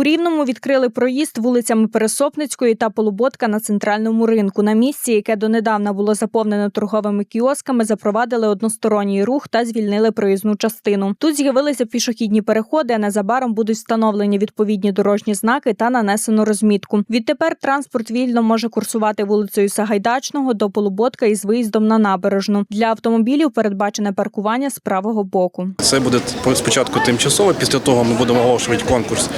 У Рівному відкрили проїзд вулицями Пересопницької та Полуботка на центральному ринку. На місці, яке донедавна було заповнено торговими кіосками, запровадили односторонній рух та звільнили проїзну частину. Тут з'явилися пішохідні переходи, а незабаром будуть встановлені відповідні дорожні знаки та нанесено розмітку. Відтепер транспорт вільно може курсувати вулицею Сагайдачного до Полуботка із виїздом на набережну. Для автомобілів передбачене паркування з правого боку. Це буде спочатку тимчасово, після того ми будемо оголошувати конкурс.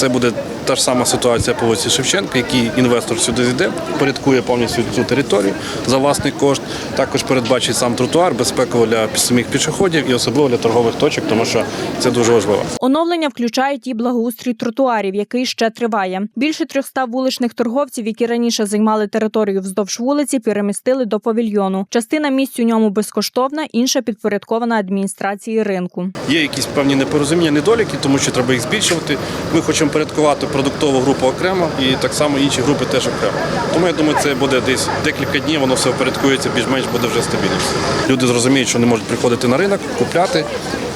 Це буде та ж сама ситуація по вулиці Шевченка, який інвестор сюди зійде, порядкує повністю цю територію за власний кошт. Також передбачить сам тротуар, безпеково для самих пішоходів і особливо для торгових точок, тому що це дуже важливо. Оновлення включають і благоустрій тротуарів, який ще триває. Більше 300 вуличних торговців, які раніше займали територію вздовж вулиці, перемістили до павільйону. Частина місць у ньому безкоштовна, інша підпорядкована адміністрації ринку. Є якісь певні непорозуміння, недоліки, тому що треба їх збільшувати. Ми хочемо порядкувати продуктову групу окремо і так само інші групи теж окремо. Тому я думаю, це буде десь декілька днів, воно все впорядкується, більш-менш буде вже стабільність. Люди зрозуміють, що не можуть приходити на ринок, купляти.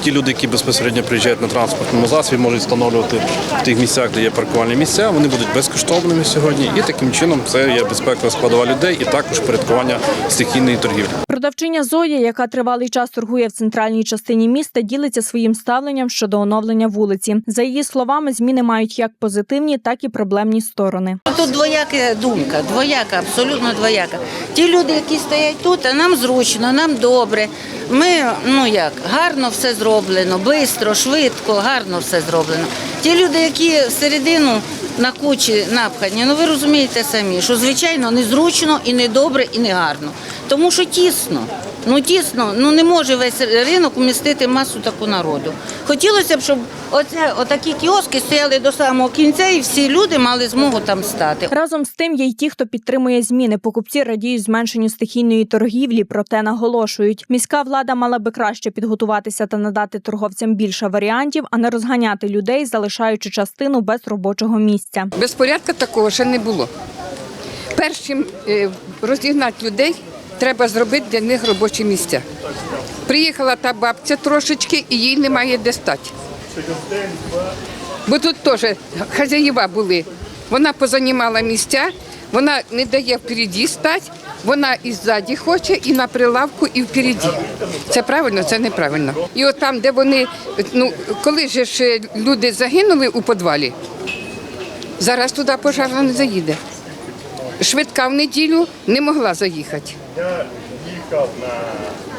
Ті люди, які безпосередньо приїжджають на транспортному засобі, можуть встановлювати в тих місцях, де є паркувальні місця. Вони будуть безкоштовними сьогодні, і таким чином це є безпекова складова людей і також порядкування стихійної торгівлі. Продавчиня Зоя, яка тривалий час торгує в центральній частині міста, ділиться своїм ставленням щодо оновлення вулиці. За її словами, зміни мають як позитивні, так і проблемні сторони. Тут двояка думка, двояка, абсолютно двояка. Ті люди, які стоять тут, а нам зручно, нам добре. Ми, ну як, гарно все зроблено, швидко, швидко, гарно все зроблено. Ті люди, які всередину на кучі напхані, ну ви розумієте самі, що звичайно незручно і не добре, і не гарно. Тому що тісно. Ну тісно, ну не може весь ринок вмістити масу таку народу. Хотілося б, щоб оце, отакі кіоски стояли до самого кінця, і всі люди мали змогу там стати. Разом з тим є й ті, хто підтримує зміни. Покупці радіють зменшенню стихійної торгівлі, проте наголошують, міська влада мала би краще підготуватися та надати торговцям більше варіантів, а не розганяти людей, залишаючи частину без робочого місця. Безпорядка такого ще не було. Перш чим е, розігнати людей, треба зробити для них робочі місця. Приїхала та бабця трошечки і їй немає де стати. Бо тут теж хазяїва були. Вона позанімала місця, вона не дає впереді стати, вона і ззаді хоче, і на прилавку, і впереді. Це правильно, це неправильно. І от там, де вони, ну коли ж люди загинули у підвалі, Зараз туди пожежна не заїде. Швидка в неділю не могла заїхати.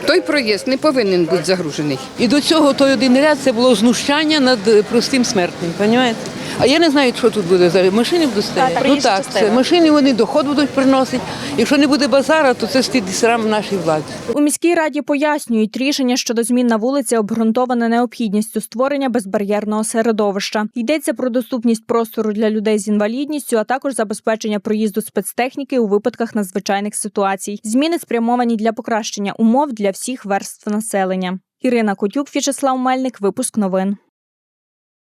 Той проїзд не повинен бути загружений. І до цього той один ряд це було знущання над е, простим смертним, розумієте? А я не знаю, що тут буде зараз. Машини будуть стояти. ну так, це машини вони доход будуть приносити. Якщо не буде базара, то це стід срам нашій владі. У міській раді пояснюють, рішення щодо змін на вулиці обґрунтоване необхідністю створення безбар'єрного середовища. Йдеться про доступність простору для людей з інвалідністю, а також забезпечення проїзду спецтехніки у випадках надзвичайних ситуацій. Зміни спрямовані для покращення умов для всіх верств населення. Ірина Котюк, В'ячеслав Мельник, випуск новин.